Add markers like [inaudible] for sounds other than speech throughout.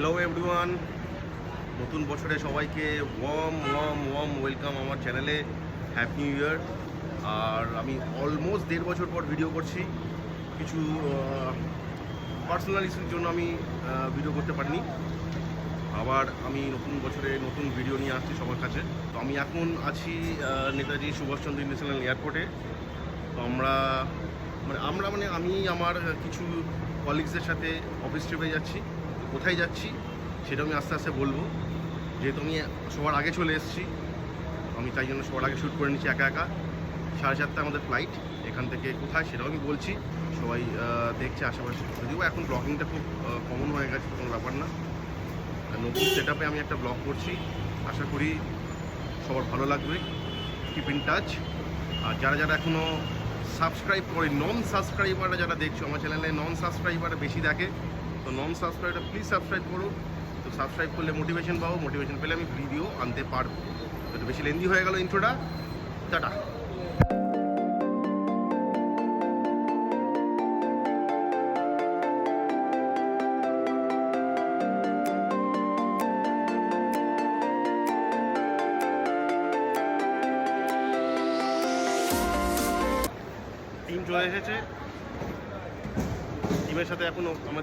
Hello everyone নতুন বছরে সবাইকে ওয়ার্ম ওয়ার্ম ওয়ার্ম ওয়েলকাম আমার চ্যানেলে হ্যাপি নিউ ইয়ার আর আমি অলমোস্ট দেড় বছর পর ভিডিও করছি। কিছু পার্সোনাল ইস্যুর জন্য আমি ভিডিও করতে পারিনি। আবার আমি নতুন বছরে নতুন ভিডিও নিয়ে আসছি সবার কাছে। তো আমি এখন আছি নেতাজি সুভাষচন্দ্র ইন্টারন্যাশনাল এয়ারপোর্টে তো আমরা মানে আমরা মানে আমি, আমার কিছু কলিগসদের সাথে অফিস ট্রিপে যাচ্ছি। কোথায় যাচ্ছি সেটা আমি আস্তে আস্তে বলব। যেহেতু আমি সবার আগে চলে এসেছি, আমি তাই জন্য সবার আগে শ্যুট করে নিচ্ছি একা একা। সাড়ে চারটা আমাদের ফ্লাইট এখান থেকে কোথায় সেটাও আমি বলছি। সবাই দেখছে আশেপাশে। যদিও এখন ব্লগিংটা খুব কমন হয়ে গেছে, কোনো ব্যাপার না। নতুন সেট আমি একটা ব্লগ করছি। আশা করি সবার ভালো লাগবে। কিপ ইন টাচ আর যারা যারা এখনও সাবস্ক্রাইব করে নন সাবস্ক্রাইবাররা যারা দেখছ, আমার চ্যানেলে নন সাবস্ক্রাইবাররা বেশি দেখে তো নন সাবস্ক্রাইবার প্লিজ সাবস্ক্রাইব করো। তো সাবস্ক্রাইব করলে মোটিভেশন পাবো মোটিভেশন পেলে আমি ভিডিও আনতে পারব। একটু বেশি লেন্দি হয়ে গেল ইন্ট্রোটা টাটা।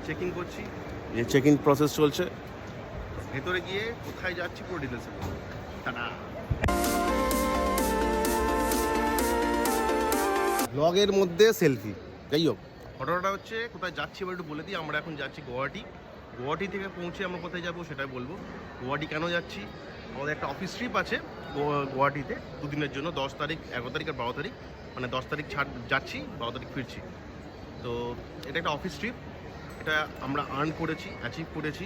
চেকিং করছি। যে চেকিং প্রসেস চলছে। ভেতরে গিয়ে কোথায় যাচ্ছি পুরো ডিটেলস টাটা ব্লগের মধ্যে সেলফি যাই হোক। ঘটনাটা হচ্ছে কোথায় যাচ্ছি এবার একটু বলে দিই আমরা এখন যাচ্ছি গুয়াহাটি। গুয়াহাটি থেকে পৌঁছে আমরা কোথায় যাব সেটাই বলব। গুয়াহাটি কেন যাচ্ছি? আমাদের একটা অফিস ট্রিপ আছে গুয়াহাটিতে দুদিনের জন্য দশ তারিখ এগারো তারিখ আর বারো তারিখ। মানে দশ তারিখ ছাড় যাচ্ছি বারো তারিখ ফিরছি। তো এটা একটা অফিস ট্রিপ এটা আমরা আর্ন করেছি অ্যাচিভ করেছি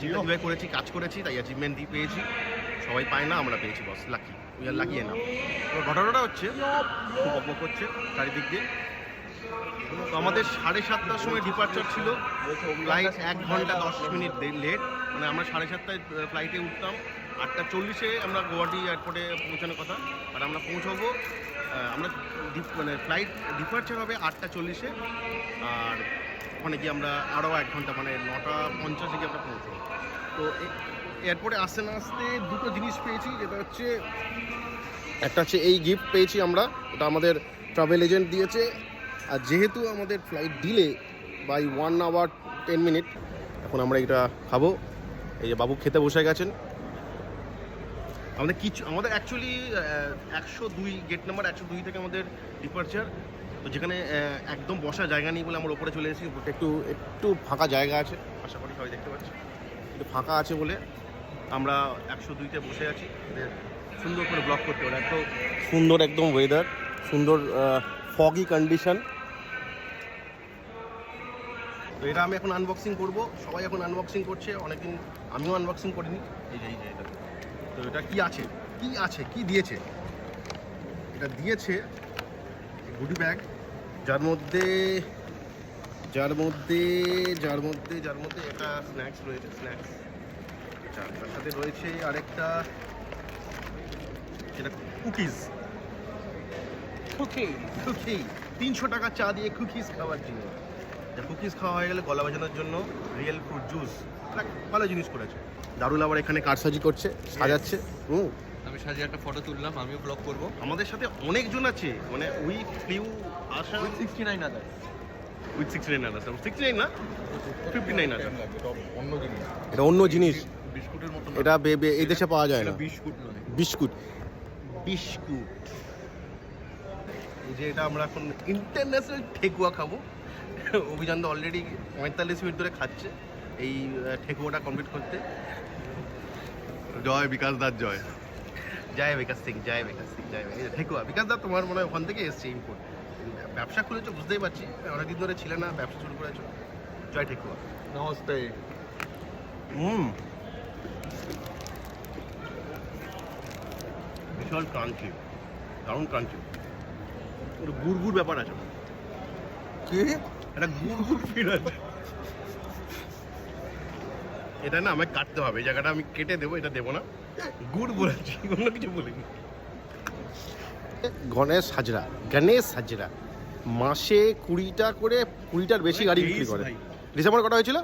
যেভাবে করেছি, কাজ করেছি, তাই অ্যাচিভমেন্ট দিয়ে পেয়েছি। সবাই পায় না, আমরা পেয়েছি boss lucky we are lucky না ঘটনাটা হচ্ছে খুব অপক করছে চারিদিক দিয়ে। তো আমাদের সাড়ে সাতটার সময় ডিপার্চার ছিল ফ্লাইট এক ঘণ্টা দশ মিনিট লেট মানে আমরা সাড়ে সাতটায় ফ্লাইটে উঠতাম। আটটা চল্লিশে আমরা গুয়াহাটি এয়ারপোর্টে পৌঁছানোর কথা, আর আমরা পৌঁছবো আমরা মানে ফ্লাইট ডিপার্চার হবে আটটা চল্লিশে। আর ওখানে গিয়ে আমরা আরও এক ঘণ্টা মানে নটা পঞ্চাশে গিয়ে আমরা পৌঁছবো তো এরপরে আসতে না আসতে দুটো জিনিস পেয়েছি, যেটা হচ্ছে, একটা হচ্ছে এই গিফট পেয়েছি আমরা এটা আমাদের ট্রাভেল এজেন্ট দিয়েছে। আর যেহেতু আমাদের flight delay by one hour ten minute, এখন আমরা এটা খাব। এই যে বাবু খেতে বসে গেছেন। আমাদের কিছু, আমাদের অ্যাকচুয়ালি একশো দুই গেট নাম্বার একশো দুই থেকে আমাদের ডিপার্চার তো যেখানে একদম বসার জায়গা নেই বলে আমরা ওপরে চলে এসেছি একটু একটু ফাঁকা জায়গা আছে। আশা করি সবাই দেখতে পাচ্ছি। একটু ফাঁকা আছে বলে আমরা একশো দুইতে বসে আছি। সুন্দর করে ব্লক করতে পারে। এত সুন্দর একদম ওয়েদার সুন্দর ফগি কন্ডিশন তো এটা আমি এখন আনবক্সিং করব। সবাই এখন আনবক্সিং করছে। অনেকদিন আমিও আনবক্সিং করিনি। এই যে এই যে, এটা। তো এটা কি আছে? কি আছে? কি দিয়েছে? এটা দিয়েছে গুডি ব্যাগ। যার মধ্যে যার মধ্যে যার মধ্যে যার মধ্যে একটা স্ন্যাক্স রয়েছে স্ন্যাক্স তার সাথে রয়েছে আরেকটা যেটা কুকিজ কুকি কুকি তিনশো টাকা চা দিয়ে কুকিজ খাওয়ার জন্য। কুকিজ খাওয়া হয়ে গেলে গলা বাজানোর জন্য রিয়েল ফ্রুট জুস ভালো জিনিস করেছে। দারুল আবার এখানে কারসাজি করছে সাজাচ্ছে। হুম। আমি সাজিয়ে একটা ফটো তুললাম আমিও ব্লগ করব। আমাদের সাথে অনেকজন আছে মানে we flew Assam sixty nine হাজার with sixty nine Assam sixty nine না ফিফটি নাইন আসাম অন্য জিনিস। এটা অন্য জিনিস। বিস্কুটের মতো এটা এই দেশে পাওয়া যায় না। বিস্কুট নয়। বিস্কুট। বিস্কুট। যে এটা আমরা এখন ইন্টারন্যাশনাল ঠেকুয়া খাব। অভিযান তো অলরেডি পঁয়তাল্লিশ মিনিট ধরে খাচ্ছে। এই ঠেকুয়াটা কমপ্লিট করতে। জয় বিকাশ দাস জয়। জয় বিকাশ সিং জয় বিকাশ সিং জয় এই যে ঠেকুয়া বিকাশ দা তোমার মনে হয় ওখান থেকে এসছে ইম্পোর্ট ব্যবসা খুলেছো বুঝতেই পারছি। অনেকদিন ধরে ছিলে না ব্যবসা শুরু করেছ। জয় ঠেকুয়া নমস্তে। হুম। বিশাল ক্রাঞ্চি দারুণ ক্রাঞ্চি গুড় গুড় ব্যাপার আছে। কি? একটা গুড় গুড় ফিল আছে। এটা না আমাকে কাটতে হবে এই জায়গাটা আমি কেটে দেবো এটা দেবো না। গুড় বলেছি অন্য কিছু বলিনি। গণেশ হাজরা গণেশ হাজরা। মাসে কুড়িটা করে কুড়িটার বেশি গাড়ি বিক্রি করে। ডিসেম্বর কটা হয়েছিল?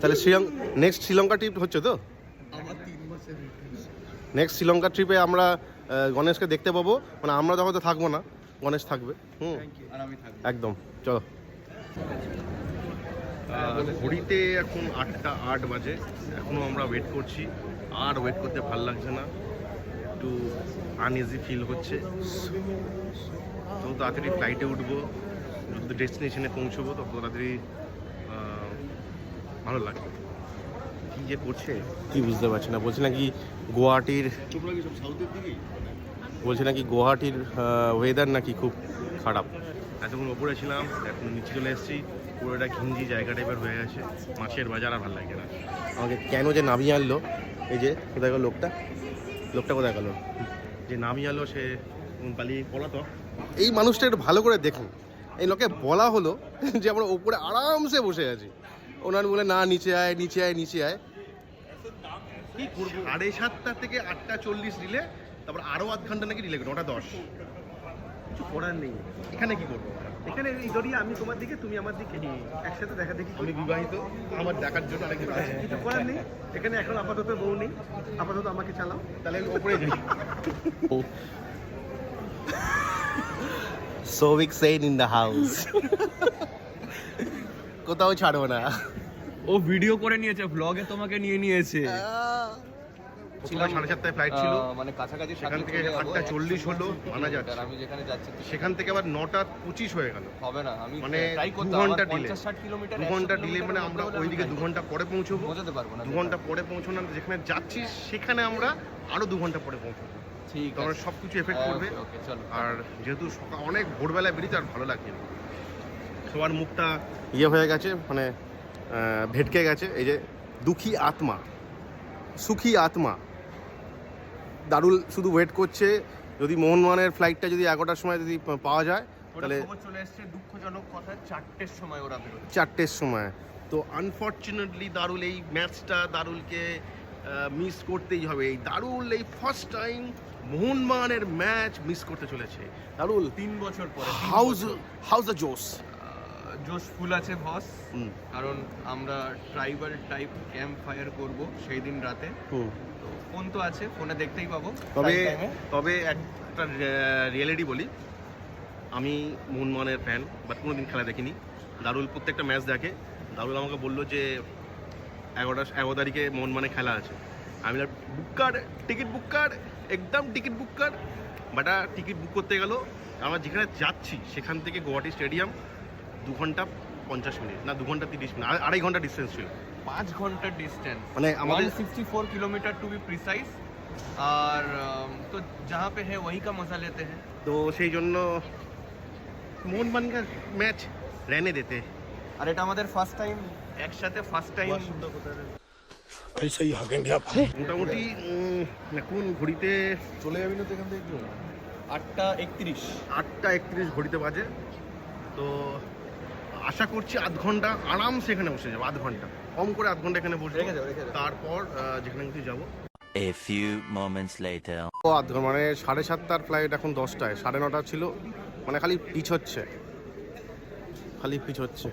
তাহলে শ্রীলঙ্কা নেক্সট শ্রীলঙ্কা ট্রিপ হচ্ছে তো? নেক্সট শ্রীলঙ্কা ট্রিপে আমরা গণেশকে দেখতে পাবো। মানে আমরা তখন তো থাকব না। গণেশ থাকবে। হুম। থ্যাংক ইউ আর আমি থাকব। একদম। চলো। ঘড়িতে এখন আটটা আট বাজে। এখনও আমরা ওয়েট করছি। আর ওয়েট করতে ভালো লাগছে না। একটু আনইজি ফিল হচ্ছে। যত তাড়াতাড়ি ফ্লাইটে উঠবো। যত ডেস্টিনেশনে পৌঁছবো তত তাড়াতাড়ি ভালো লাগবে। কী যে করছে কি বুঝতে পারছি না। বলছি নাকি গুয়াহাটির বলছে নাকি গুয়াহাটির ওয়েদার নাকি খুব খারাপ। এতক্ষণ ওপরে ছিলাম এখন নিচে চলে এসেছি। পুরো একটা ঘিঞ্জি জায়গা টাইপের হয়ে গেছে। মাছের বাজার আর ভালো লাগে না। আমাকে কেন যে নামিয়ে আনলো? এই যে কোথায় গেল লোকটা? লোকটা কোথায় গেল? যে নামিয়ে আনলো সে পালিয়ে পলাতক। এই মানুষটা একটু ভালো করে দেখুন। এই লোকে বলা হলো যে আমরা ওপরে আরামসে বসে আছি। ওনার বলে না নিচে আয় নিচে আয় নিচে আয়। কি করব? সাড়ে সাতটা থেকে আটটা চল্লিশ দিলে তারপর আরও আধ ঘণ্টা নাকি ডিলে নটা দশ। কিছু করার নেই। এখানে কি করব? এখানে এই দড়িয়ে আমি তোমার দিকে তুমি আমার দিকে। একসাথে দেখা দেখি আমি বিবাহিত আমার দেখার জন্য অনেক কিছু করার নেই। এখানে এখন আপাতত বউ নেই। আপাতত আমাকে চালাও। তাহলে ওপরে যাই। Souvik Sen in the house কোথাও ছাড়বো না। ও ভিডিও করে নিয়েছে ব্লগে তোমাকে নিয়ে নিয়েছে। ছিলাম সাড়ে চারটায় ফ্লাইট ছিল। মানে কাছাকাছি সেখান থেকে আটটা চল্লিশ হলো, [laughs] মানা যাচ্ছে। আমি যেখানে যাচ্ছি সেখান থেকে আবার নটা পঁচিশ হয়ে গেল। হবে না আমি মানে দু ঘণ্টা আমার delay। 50 60 কিলোমিটার দু ঘণ্টা ডিলে মানে আমরা ওইদিকে দু ঘণ্টা পরে পৌঁছবো। বোঝাতে পারব না দু ঘণ্টা পরে পৌঁছানো যেখানে যাচ্ছি সেখানে আমরা আরও দু ঘণ্টা পরে পৌঁছবো। ঠিক আছে। সব কিছু এফেক্ট করবে। আর যেহেতু সকাল অনেক ভোরবেলায় বেরিয়েছে আর ভালো লাগছে সবার মুখটা ইয়ে হয়ে গেছে মানে ভেটকে গেছে। এই যে দুঃখী আত্মা সুখী আত্মা। দারুল শুধু ওয়েট করছে যদি মোহনমানের ফ্লাইটটা যদি এগারোটার সময় যদি পাওয়া যায় তাহলে চলে এসেছে দুঃখজনক কথা চারটের সময় ওরা বেরোবে চারটের সময়। তো আনফর্চুনেটলি দারুল এই ম্যাচটা দারুলকে মিস করতেই হবে। এই দারুল এই ফার্স্ট টাইম মোহনবাগানের ম্যাচ মিস করতে চলেছে। দারুল তিন বছর পরে হাউস হাউস দ্য জোস আহ, জোশ ফুল আছে বস। কারণ আমরা ট্রাইবাল টাইপ ক্যাম্প ফায়ার করব সেই দিন রাতে ফোন তো আছে ফোনে দেখতেই পাবো তবে। তবে একটা রিয়েলিটি বলি। আমি মোহনবাগানের ফ্যান বাট কোনো দিন খেলা দেখিনি। দারুল প্রত্যেকটা ম্যাচ দেখে। দারুল আমাকে বলল যে এগারোটা এগারো তারিখে মোহনবাগানে খেলা আছে। আমি বুক কার? টিকিট বুক কার? একদম টিকিট বুক কার? বাটা টিকিট বুক করতে গেল। আমরা যেখানে যাচ্ছি সেখান থেকে গুয়াহাটি স্টেডিয়াম দু ঘন্টা পঞ্চাশ মিনিট না দু ঘন্টা তিরিশ মিনিট আড়াই- আড়াই ঘন্টা ডিস্টেন্স ছিল পাঁচ ঘন্টার ডিস্টেন্স মানে আমাদের sixty four kilometre to be precise আর আম, তো যাহা পে হ্যাঁ ওহি কা মজা লেতে হ্যাঁ তো সেই জন্য মোহনবাগান का ম্যাচ रहने देते আর এটা আমাদের ফার্স্ট টাইম একসাথে ফার্স্ট টাইম মোটামুটি উম, এখন ঘড়িতে চলে যাবি না তো এখান থেকে আটটা একত্রিশ আটটা একত্রিশ ঘড়িতে বাজে তো আশা করছি আধ ঘণ্টা আরামসে এখানে বসে যাব আধ ঘণ্টা। কম করে আধ ঘণ্টা এখানে বসে তারপর যেখানে কিছু যাব। A few moments later. ও আধ ঘণ্টা মানে সাড়ে সাতটার ফ্লাইট এখন দশটায় সাড়ে নটা ছিল মানে খালি পিচ হচ্ছে খালি পিচ হচ্ছে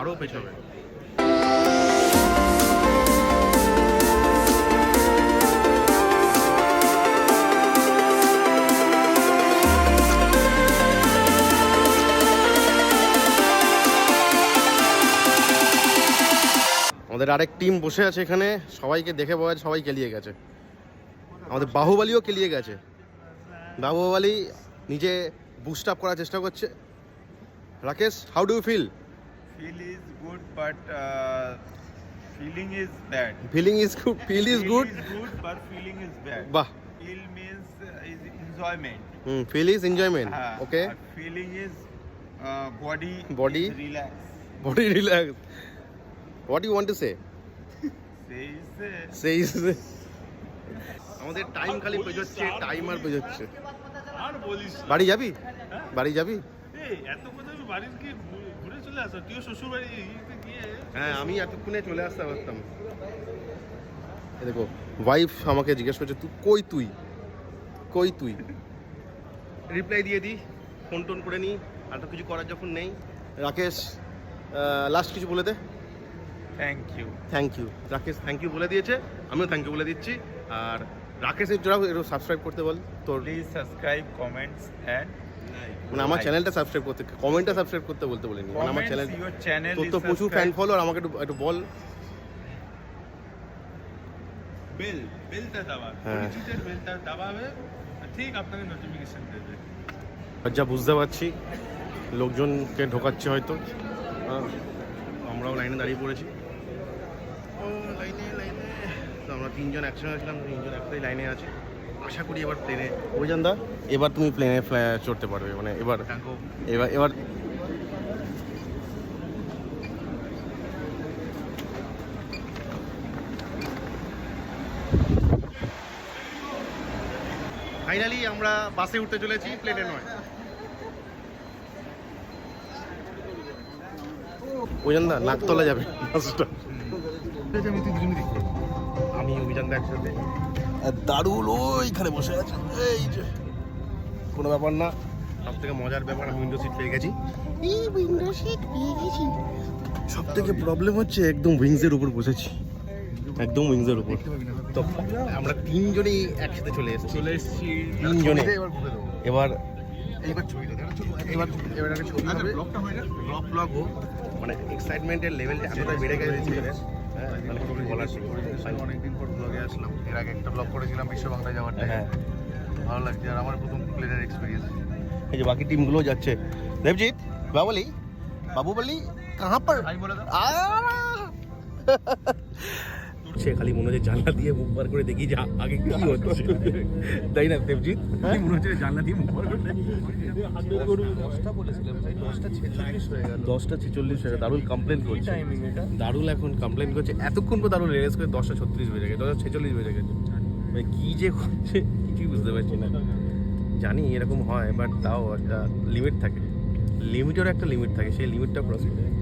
আরও পেছবে। আমাদের আরেক টিম বসে আছে এখানে। সবাইকে দেখে পাওয়া সবাই কেলিয়ে গেছে। আমাদের বাহুবালিও কেলিয়ে গেছে। বাহুবালি নিজে বুস্ট আপ করার চেষ্টা করছে। Rakesh how do feel feel is good but feeling is bad feeling is good feel is good good but feeling is bad. বাহ। Means uh, is enjoyment. Hmm feel is enjoyment okay feeling is body body relax. Body relax what you want to say says সেই আমাদের time খালি পেজোচ্ছে time আর পেজোচ্ছে। আর বলিস। বাড়ি যাবি? বাড়ি যাবি? এত কথা আমি বাড়ির কি ঘুরে- চলে আসো তুইও শ্বশুর বাড়ি গিয়ে হ্যাঁ আমি এতক্ষণে চলে আসতে পারতাম। এ দেখো ওয়াইফ আমাকে জিজ্ঞেস করছে তুই কই তুই? কই তুই? রিপ্লাই দিয়ে দিই ফোন টোন করে নিই আর তো কিছু করার যখন নেই। রাকেশ লাস্ট কিছু বলে দে। Thank you. Thank you Rakesh thank you বলে দিয়েছে। আমিও থ্যাংক ইউ বলে দিচ্ছি। আর রাকেশের জোড়া একটু সাবস্ক্রাইব করতে বল। তোর Please subscribe, comments, and মানে আমার চ্যানেলটা সাবস্ক্রাইব করতে কমেন্টটা সাবস্ক্রাইব করতে বলতে বলিনি। মানে আমার চ্যানেল তোর তো প্রচুর ফ্যান. ফলোয়ার আমাকে একটু একটু বল। বেল বেলটা দাবাবে হ্যাঁ। পরিচিতের বেলটা দাবাবে ঠিক আপনাকে নোটিফিকেশন দেবে। আর যা বুঝতে পারছি লোকজনকে ঢোকাচ্ছে হয়তো। হ্যাঁ, আমরাও লাইনে দাঁড়িয়ে পড়েছি। লাইনে লাইনে। তো আমরা তিনজন একসঙ্গে ছিলাম তিনজন একটাই লাইনে আছি। আশা করি এবার প্লেনে অভিযান দা এবার তুমি প্লেনে চড়তে পারবে মানে এবার এবার এবার ফাইনালি আমরা বাসে উঠতে চলেছি প্লেনে নয়। অভিযান দা নাকতলা যাবে বাসটা। আমি অভিযান একসাথে। আর দারুল ওইখানে বসে আছে। এই যে কোনো ব্যাপার না। সব থেকে মজার ব্যাপার আমি উইন্ডো সিট পেয়ে গেছি। এই উইন্ডো সিট পেয়ে গেছি। সব থেকে প্রবলেম হচ্ছে একদম উইংসের উপর বসেছি। একদম উইংসের উপর। তো আমরা তিনজনেই একসাথে চলে এসেছি। চলে এসেছি। তিনজনে। এবার এবার এবার এবার একটা ছবি হবে। ব্লগটা হয় না? ব্লগ ব্লগ মানে এক্সাইটমেন্টের লেভেলটা এতটাই বেড়ে গেছে। অনেকদিন পর ব্লগে আসলাম এর আগে একটা ব্লগ করেছিলাম বিশ্ব বাংলা যাওয়ার হ্যাঁ ভালো লাগছে আর আমার প্রথম প্লেনের এক্সপিরিয়েন্স এই যে বাকি টিমগুলো যাচ্ছে। দেবজিৎ বাবলি বাবু বলি কাহা পর আমি বলে দাও। সে খালি মনে হচ্ছে জানলা দিয়ে মুখ বার করে দেখি যে আগে কি হচ্ছে। তাই না দেবজিৎ? হ্যাঁ? মনে হচ্ছে জানলা দিয়ে মুখ বার করে দশটা ছেচল্লিশ হয়ে দারুল কমপ্লেন করছে। দারুল এখন কমপ্লেন করছে। এতক্ষণ পর দারুল রেস করে দশটা ছত্রিশ বেজে গেছে দশটা ছেচল্লিশ বেজে গেছে। মানে কী যে করছে কিছুই বুঝতে পারছি না। জানি এরকম হয় বাট তাও একটা লিমিট থাকে। লিমিটেরও একটা লিমিট থাকে সেই লিমিটটা ক্রস করে যায়।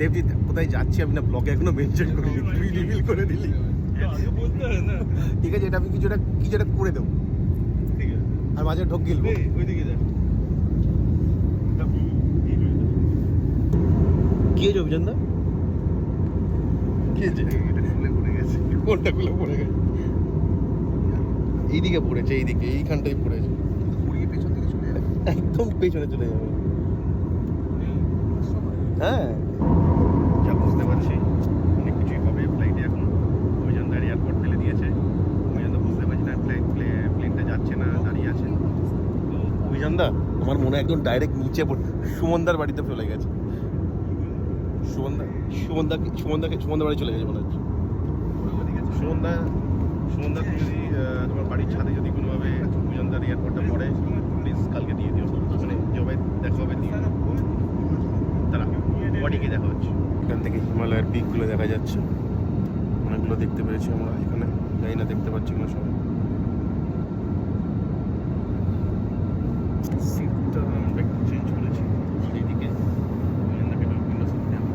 দেবজিৎ কোথায় যাচ্ছি আমি না ব্লগে এখনও মেনশন [laughs] করিনি তুই রিভিল করে দিলি। ঠিক আছে এটা আমি কিছুটা কিছুটা করে দেবো। ঠিক আছে। আর মাঝে ঢোক গিলবো। ওইদিকে যা। কি হয়েছে অভিযান দা? কি হয়েছে এটা খুলে পড়ে গেছে। কোনটা খুলে পড়ে গেছে? এইদিকে পড়েছে এইদিকে এইখানটাই পড়েছে। ঘুরিয়ে পেছন থেকে চলে যাবে। একদম পেছনে চলে যাবে। হ্যাঁ যা বুঝতে পারছি অনেক কিছুই হবে ফ্লাইটে এখন অভিযান দাঁড়িয়ে এয়ারপোর্ট ফেলে দিয়েছে অভিযান তো বুঝতে পারছি না ফ্লাইট প্লেনটা যাচ্ছে না দাঁড়িয়ে আছে তো দা আমার মনে একদম ডাইরেক্ট নিচে পড়ে সুমনদার বাড়িতে চলে গেছে। সুমনদা সুমনদা সুমনদাকে সুমনদার বাড়ি চলে গেছে মনে হচ্ছে। সুমনদা সুমনদা তুমি যদি তোমার বাড়ির ছাদে যদি কোনোভাবে অভিযানদার এয়ারপোর্টটা পড়ে প্লিজ কালকে দিয়ে দিও। মানে জবাই দেখা হবে দিয়ে তারা বডিকে দেখা হচ্ছে। এখান থেকে হিমালয়ের পিকগুলো দেখা যাচ্ছে। অনেকগুলো দেখতে পেরেছি আমরা। এখানে জানি না দেখতে পাচ্ছি কোনো সময় সিটটা আমরা একটু চেঞ্জ করেছি এইদিকে অভিযানদাকে window seat দেওয়া।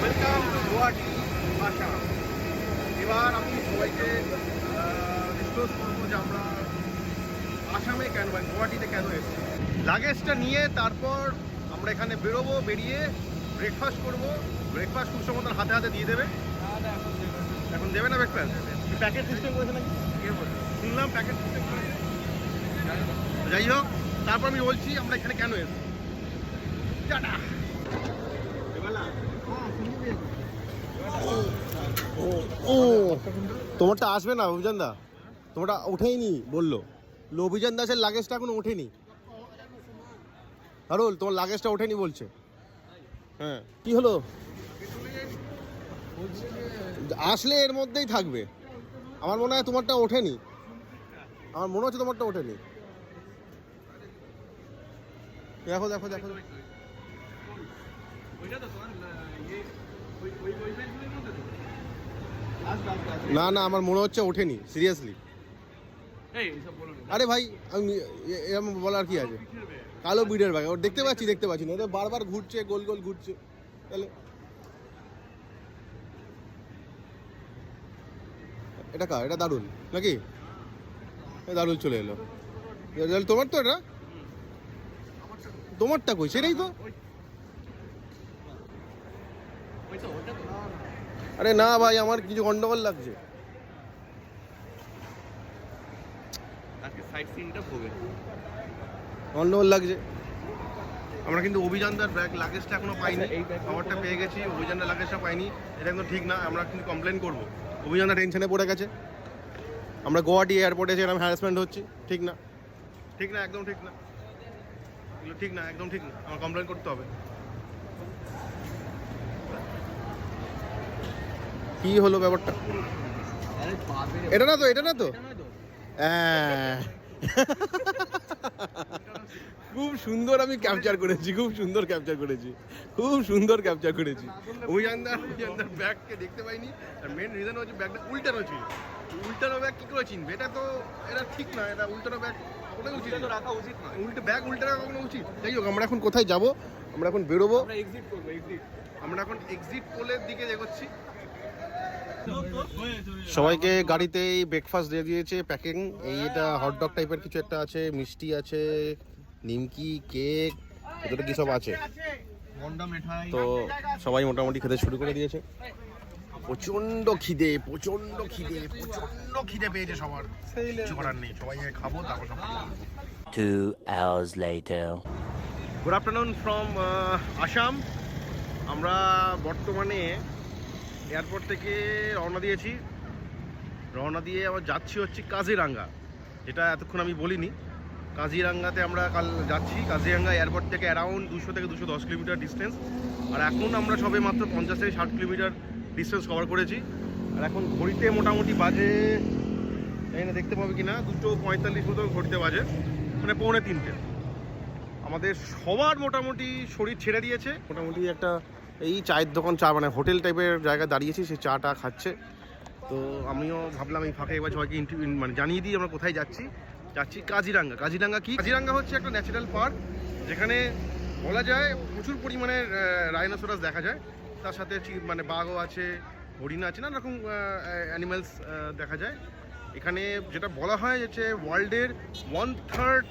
ওয়েলকাম টু গুয়াহাটি আসাম এবার আমি সবাইকে ডিসক্লোজ করব যে আমরা আসামে কেন বা গুয়াহাটিতে কেন এসেছি লাগেজটা নিয়ে তারপর আমরা এখানে বেরোবো বেরিয়ে ব্রেকফাস্ট করব। ব্রেকফাস্ট খুব সময় হাতে হাতে দিয়ে দেবে। এখন দেবে না ব্রেকফাস্ট প্যাকেট সিস্টেম করেছে নাকি? শুনলাম প্যাকেট সিস্টেম করেছে। যাই হোক তারপর আমি বলছি আমরা এখানে কেন এসেছি? টাটা। ও তোমারটা আসবে না অভিযান দা তোমারটা ওঠেইনি বলল। অভিযান দাসের লাগেজটা এখনও ওঠেনি। আরুল তোমার লাগেজটা ওঠেনি বলছে। হ্যাঁ। কি হলো? আসলে এর মধ্যেই থাকবে। আমার মনে হয় তোমারটা ওঠেনি। আমার মনে হচ্ছে তোমারটা ওঠেনি। দেখো দেখো দেখো। না না আমার মনে হচ্ছে ওঠেনি সিরিয়াসলি আরে ভাই আমি বলার কি আছে? কালো বিডের ব্যাগ ওর দেখতে পাচ্ছি দেখতে পাচ্ছি না। বারবার ঘুরছে, গোল গোল ঘুরছে। তাহলে এটা কা এটা দারুণ। নাকি? এ দারুণ চলে এলো। তোমার তো এটা? তোমারটা কই? সেটাই তো। আরে না ভাই, আমার কিছু গন্ডগোল লাগছে। আজকে সাইড সিনটা ভোগে গন্ডগোল লাগছে। আমরা কিন্তু অভিযানদার ব্যাগ লাগেজটা এখনও পাইনি। আচ্ছা, এই খাবারটা পেয়ে গেছি অভিযানদার লাগেজটা পাইনি। এটা কিন্তু ঠিক না আমরা কিন্তু কমপ্লেন করব। অভিযানদার টেনশনে পড়ে গেছে। আমরা গুয়াহাটি এয়ারপোর্টে এসে এরকম হ্যারাসমেন্ট হচ্ছি ঠিক না? ঠিক না একদম ঠিক না। এগুলো ঠিক না একদম ঠিক না আমার কমপ্লেন করতে হবে। কি হলো ব্যাপারটা? এটা না তো এটা না তো। হ্যাঁ। [laughs] খুব সুন্দর আমি ক্যাপচার করেছি খুব সুন্দর ক্যাপচার করেছি খুব সুন্দর ক্যাপচার করেছি। অভিযানদার অভিযানদার ব্যাগকে দেখতে পাইনি আর মেন রিজন হচ্ছে ব্যাগটা উল্টানো ছিল। উল্টানো ব্যাগ কি করে চিনবে? এটা তো এটা ঠিক না এটা উল্টানো ব্যাগ উচিত এটা তো রাখা উচিত নয়। উল্টে ব্যাগ উল্টে রাখা কোনো উচিত? যাই হোক আমরা এখন কোথায় যাব? আমরা এখন বেরোবো। এক্সিট করব এক্সিট আমরা এখন এক্সিট পোলের দিকে এগোচ্ছি। সবাইকে গাড়িতে ব্রেকফাস্ট দিয়ে দিয়েছে প্যাকিং এই এটা হটডগ টাইপের কিছু একটা আছে মিষ্টি আছে নিমকি কেক ভেতরে কি সব আছে? তো সবাই মোটামুটি খেতে শুরু করে দিয়েছে। প্রচণ্ড খিদে প্রচণ্ড খিদে প্রচণ্ড খিদে পেয়েছে সবার। কিছু করার নেই সবাই খাব তারপর সব Two hours later. Good afternoon from Assam আমরা বর্তমানে এয়ারপোর্ট থেকে রওনা দিয়েছি। রওনা দিয়ে আবার যাচ্ছি হচ্ছে কাজিরাঙ্গা যেটা এতক্ষণ আমি বলিনি। কাজিরাঙ্গাতে আমরা কাল যাচ্ছি। কাজিরাঙ্গা এয়ারপোর্ট থেকে অ্যারাউন্ড দুশো থেকে দুশো দশ কিলোমিটার ডিস্টেন্স আর এখন আমরা সবে মাত্র পঞ্চাশ থেকে ষাট কিলোমিটার ডিস্টেন্স কভার করেছি। আর এখন ঘড়িতে মোটামুটি বাজে জানি না দেখতে পাবে কি না দুটো পঁয়তাল্লিশ মতো ঘড়িতে বাজে মানে পৌনে তিনটে। আমাদের সবার মোটামুটি শরীর ছেড়ে দিয়েছে। মোটামুটি একটা এই চায়ের দোকান, চা মানে হোটেল টাইপের জায়গায় দাঁড়িয়েছি সেই চাটা খাচ্ছে। তো আমিও ভাবলাম এই ফাঁকে এবার সবাইকে মানে জানিয়ে দিই আমরা কোথায় যাচ্ছি। যাচ্ছি কাজিরাঙ্গা। কাজিরাঙ্গা কি? কাজিরাঙ্গা হচ্ছে একটা ন্যাচারাল পার্ক যেখানে বলা যায় প্রচুর পরিমাণে রাইনোসরাস দেখা যায়। তার সাথে মানে বাঘও আছে হরিণ আছে নানা রকম অ্যানিমালস দেখা যায়। এখানে যেটা বলা হয় হচ্ছে ওয়ার্ল্ডের ওয়ান থার্ড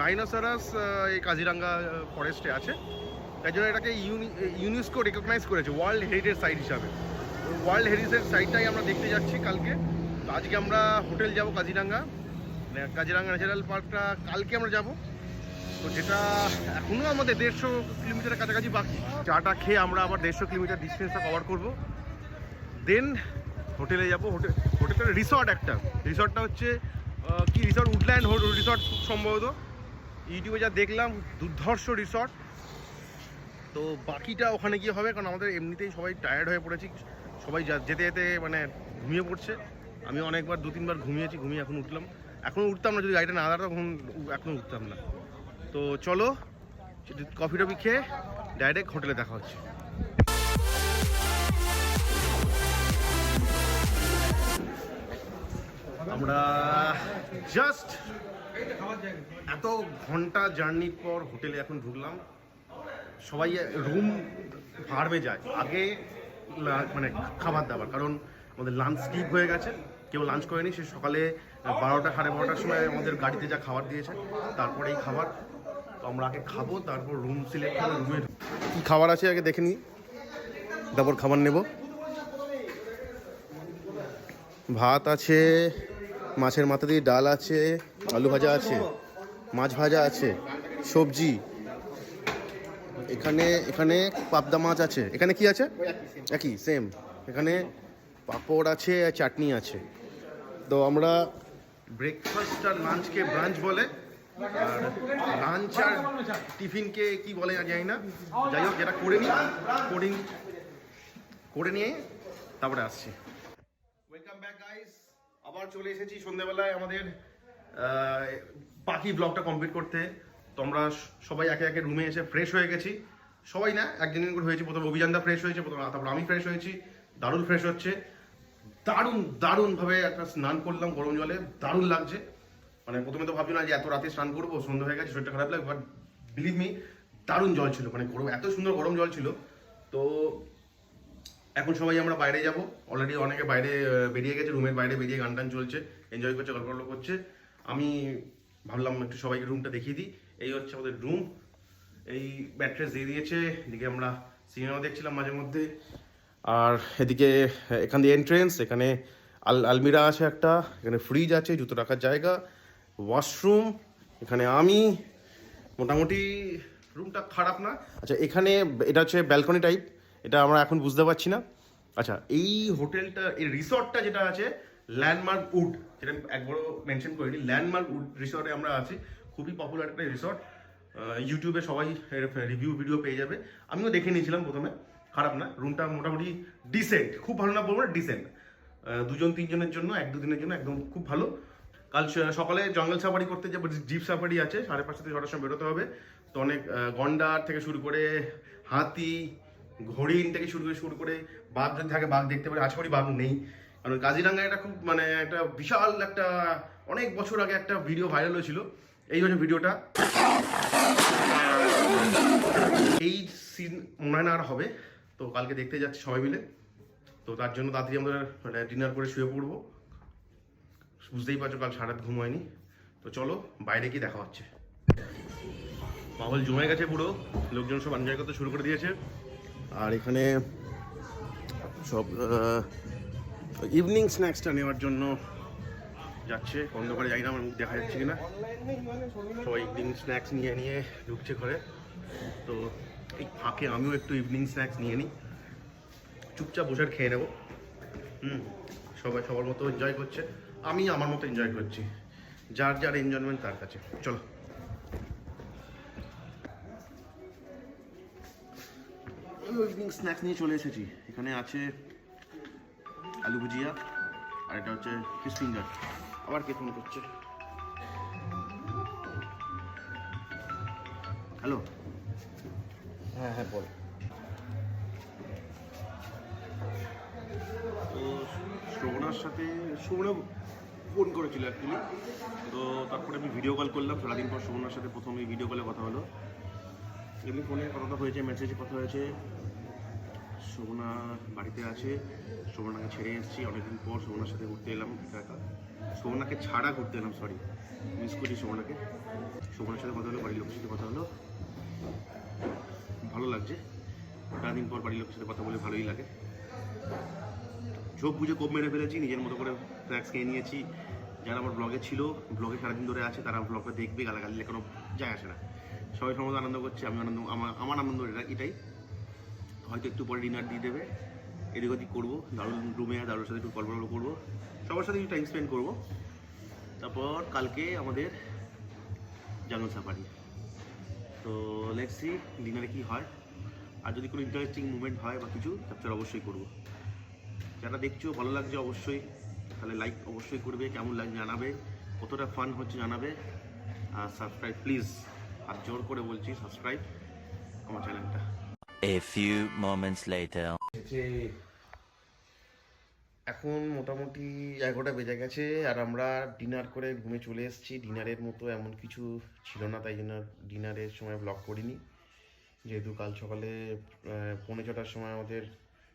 রাইনোসরাস এই কাজিরাঙ্গা ফরেস্টে আছে। তাই জন্য এটাকে ইউনি ইউনেস্কো রেকগনাইজ করেছে ওয়ার্ল্ড হেরিটেজ সাইট হিসাবে। ওয়ার্ল্ড হেরিটেজ সাইটটাই আমরা দেখতে যাচ্ছি কালকে। আজকে আমরা হোটেল যাব কাজিরাঙ্গা। মানে কাজিরাঙ্গা ন্যাচারাল পার্কটা কালকে আমরা যাব। তো যেটা এখনও আমাদের দেড়শো কিলোমিটারের কাছাকাছি বাকি। চাটা খেয়ে আমরা আবার দেড়শো কিলোমিটার ডিস্টেন্সটা কভার করব। দেন হোটেলে যাব। হোটেল হোটেলটা রিসর্ট একটা। রিসর্টটা হচ্ছে কি রিসর্ট উডল্যান্ড রিসর্ট সম্ভবত। ইউটিউবে যা দেখলাম, দুর্ধর্ষ রিসর্ট তো বাকিটা ওখানে গিয়ে হবে, কারণ আমাদের এমনিতেই সবাই টায়ার্ড হয়ে পড়েছি। সবাই যেতে যেতে মানে ঘুমিয়ে পড়ছে। আমি অনেকবার দু তিনবার ঘুমিয়েছি, ঘুমিয়ে এখন উঠলাম। এখন উঠতাম না, যদি গাড়িটা না দাঁড়াতো, তখন এখন উঠতাম না। তো চলো কফি টফি খেয়ে ডাইরেক্ট হোটেলে দেখা হচ্ছে। আমরা জাস্ট এত ঘণ্টা জার্নির পর হোটেলে এখন ঢুকলাম। সবাই রুম ভাড়বে যায়। আগে মানে খাবার দাবার, কারণ আমাদের লাঞ্চ স্কিপ হয়ে গেছে। কেউ লাঞ্চ করেনি, সে সকালে বারোটা সাড়ে বারোটার সময় আমাদের গাড়িতে যা খাবার দিয়েছে, তারপরে এই খাবার তো আমরা আগে খাব, তারপর রুম সিলেক্ট করে রুমে কী খাবার আছে আগে দেখে নিই তারপর খাবার নেব। ভাত আছে, মাছের মাথা দিয়ে ডাল আছে, আলু ভাজা আছে, মাছ ভাজা আছে, সবজি। এখানে এখানে পাবদা মাছ আছে। এখানে কি আছে? একই সেম এখানে পাঁপড় আছে আর চাটনি আছে। তো আমরা ব্রেকফাস্ট আর লাঞ্চকে ব্রাঞ্চ বলে। আর লাঞ্চ আর টিফিনকে কি বলে জানি না। যাই হোক, যেটা করে নিই করে করে নিয়ে তারপরে আসছি। ওয়েলকাম ব্যাক গাইস আবার চলে এসেছি সন্ধ্যাবেলায় আমাদের বাকি ব্লগটা কমপ্লিট করতে। তোমরা সবাই একে একে রুমে এসে ফ্রেশ হয়ে গেছি। সবাই না, একদিন করে হয়েছে। প্রথমে অভিযানটা ফ্রেশ হয়েছে, প্রথমে তারপর আমি ফ্রেশ হয়েছি। দারুণ ফ্রেশ হচ্ছে। দারুণ দারুণভাবে একটা স্নান করলাম গরম জলে। দারুণ লাগছে। মানে প্রথমে তো ভাবছি না যে এত রাতে স্নান করব সন্ধ্যা হয়ে গেছে, শরীরটা খারাপ লাগে বাট বিলিভ মি দারুণ জল ছিল। মানে গরম, এত সুন্দর গরম জল ছিল। তো এখন সবাই আমরা বাইরে যাব। অলরেডি অনেকে বাইরে বেরিয়ে গেছে, রুমের বাইরে বেরিয়ে গান টান চলছে এনজয় করছে, গল্প গল্প করছে। আমি ভাবলাম একটু সবাইকে রুমটা দেখিয়ে দিই। এই হচ্ছে আমাদের রুম এই ব্যাট্রেস দিয়ে দিয়েছে। এদিকে আমরা সিনেমা দেখছিলাম মাঝে মধ্যে। আর এদিকে, এখান দিয়ে এন্ট্রেন্স এখানে আল আলমিরা আছে একটা, এখানে ফ্রিজ আছে, জুতো রাখার জায়গা ওয়াশরুম এখানে আমি, মোটামুটি রুমটা খারাপ না। আচ্ছা এখানে এটা হচ্ছে ব্যালকনি টাইপ এটা আমরা এখন বুঝতে পারছি না। আচ্ছা এই হোটেলটা, এই রিসর্টটা যেটা আছে ল্যান্ডমার্ক উড যেটা একবারও মেনশন করিনি ল্যান্ডমার্ক উড রিসর্টে আমরা আছি। খুবই পপুলার একটা রিসর্ট। ইউটিউবে সবাই রিভিউ ভিডিও পেয়ে যাবে। আমিও দেখে নিয়েছিলাম প্রথমে। খারাপ না রুমটা মোটামুটি ডিসেন্ট খুব ভালো না বলব না ডিসেন্ট দুজন, তিনজনের জন্য, এক দুদিনের জন্য একদম খুব ভালো। কাল সকালে জঙ্গল সাফারি করতে যাব জিপ সাফারি আছে, সাড়ে পাঁচটা থেকে ছটার সময় বেরোতে হবে। তো অনেক গন্ডার থেকে শুরু করে হাতি হরিণ থেকে শুরু করে শুরু করে বাঘ যদি থাকে, বাঘ দেখতে পারে আশা করি বাঘ নেই। কারণ কাজিরাঙ্গা একটা খুব মানে একটা বিশাল একটা, অনেক বছর আগে একটা ভিডিও ভাইরাল হয়েছিল। এই হচ্ছে ভিডিওটা এই সিন মনে হয় না আর হবে। তো কালকে দেখতে যাচ্ছি সবাই মিলে। তো তার জন্য তাড়াতাড়ি আমরা মানে ডিনার করে শুয়ে পড়ব। বুঝতেই পারছ কাল সারা রাত ঘুম হয়নি। তো চলো, বাইরে গিয়ে দেখা হচ্ছে। মাহল জমে গেছে পুরো। লোকজন সব এনজয় করতে শুরু করে দিয়েছে। আর এখানে সব ইভিনিং স্ন্যাক্সটা নেওয়ার জন্য যাচ্ছে। অন্ধকারে যাই না আমার মুখ দেখা যাচ্ছে কিনা। সবাই ইভিনিং স্ন্যাক্স নিয়ে নিয়ে ঢুকছে ঘরে। তো এই ফাঁকে আমিও একটু ইভিনিং স্ন্যাক্স নিয়ে নিই। চুপচাপ বসে খেয়ে নেব। হুম, সবাই সবার মতো এনজয় করছে। আমি আমার মতো এনজয় করছি। যার যার এনজয়মেন্ট তার কাছে। চলো। ইভিনিং স্ন্যাক্স নিয়ে চলে এসেছি। এখানে আছে আলু ভুজিয়া আর এটা হচ্ছে ফিশ ফিঙ্গার আবার কে ফোন করছে? হ্যালো হ্যাঁ হ্যাঁ বল। তো শ্রবণার সাথে শ্রবণা ফোন করেছিল অ্যাকচুয়ালি তো তারপরে আমি ভিডিও কল করলাম, সারাদিন পর শ্রবণার সাথে প্রথমে ভিডিও কলে কথা হলো। এমনি ফোনে কথা হয়েছে মেসেজে কথা হয়েছে। শোভনা বাড়িতে আছে, শোভনাকে ছেড়ে এসেছি, অনেকদিন পর শোভনার সাথে ঘুরতে এলাম, একা শোভনাকে ছাড়া ঘুরতে এলাম সরি মিস করি শোভনাকে। শোভনার সাথে কথা হলো, বাড়ির লোকের সাথে কথা হলো। ভালো লাগছে। সারাদিন পর বাড়ির লোকের সাথে কথা বলে ভালোই লাগে। চোখ বুঝে কোপ মেরে ফেলেছি, নিজের মতো করে স্ন্যাক্স খেয়ে নিয়েছি। যারা আমার ব্লগে ছিল ব্লগে সারাদিন ধরে আছে, তারা ব্লগটা দেখবে, গালাগালি কোনো যায় আসে না। সবাই সমস্ত আনন্দ করছে, আমি আনন্দ, আমার আমার আনন্দ এটা- এটাই। হয়তো একটু পরে ডিনার দিয়ে দেবে। এদিক ওদিক করব, দারুণ রুমে দারুর সাথে একটু গল্প গল্প করব। সবার সাথে একটু টাইম স্পেন্ড করব। তারপর কালকে আমাদের জঙ্গল সাফারি তো লেটসি ডিনারে কি হয়? আর যদি কোনো ইন্টারেস্টিং মুভমেন্ট হয় বা কিছু ক্যাপচার অবশ্যই করব। যারা দেখছ ভালো লাগছে অবশ্যই তাহলে লাইক অবশ্যই করবে কেমন লাগছে জানাবে কতটা ফান হচ্ছে জানাবে আর সাবস্ক্রাইব প্লিজ আর জোর করে বলছি সাবস্ক্রাইব আমার চ্যানেলটা A few moments later. এখন মোটামুটি এগারোটা বেজে গেছে, আর আমরা ডিনার করে ঘুমে চলে এসেছি। ডিনারের মতো এমন কিছু ছিল না, তাই জন্য ডিনারের সময় ব্লগ করিনি। যেহেতু কাল সকালে পৌনে ছটার সময় আমাদের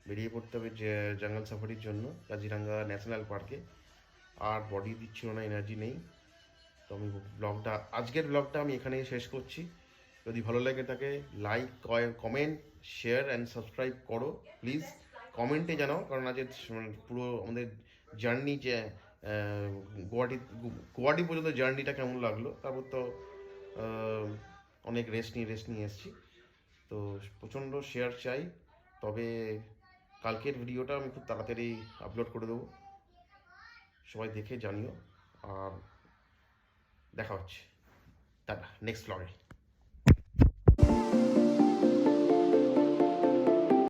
বেরিয়ে পড়তে হবে যে জঙ্গল সাফারির জন্য, কাজিরাঙ্গা ন্যাশনাল পার্কে আর বডি দিচ্ছিল না এনার্জি নেই। তো আমি ব্লগটা আজকের ব্লগটা আমি এখানেই শেষ করছি। যদি ভালো লাগে থাকে like comment share and subscribe করো প্লিজ কমেন্টে জানাও, কারণ আজ পুরো আমাদের জার্নি যে গুয়াহাটি গুয়াহাটি পর্যন্ত জার্নিটা কেমন লাগল, তারপর তো অনেক রেস্ট নিয়ে রেস্ট নিয়ে এসেছি। তো প্রচণ্ড শেয়ার চাই, তবে কালকের ভিডিওটা আমি খুব তাড়াতাড়ি আপলোড করে দেবো। সবাই দেখে জানিও, আর দেখা হচ্ছে। টাটা নেক্সট ব্লগে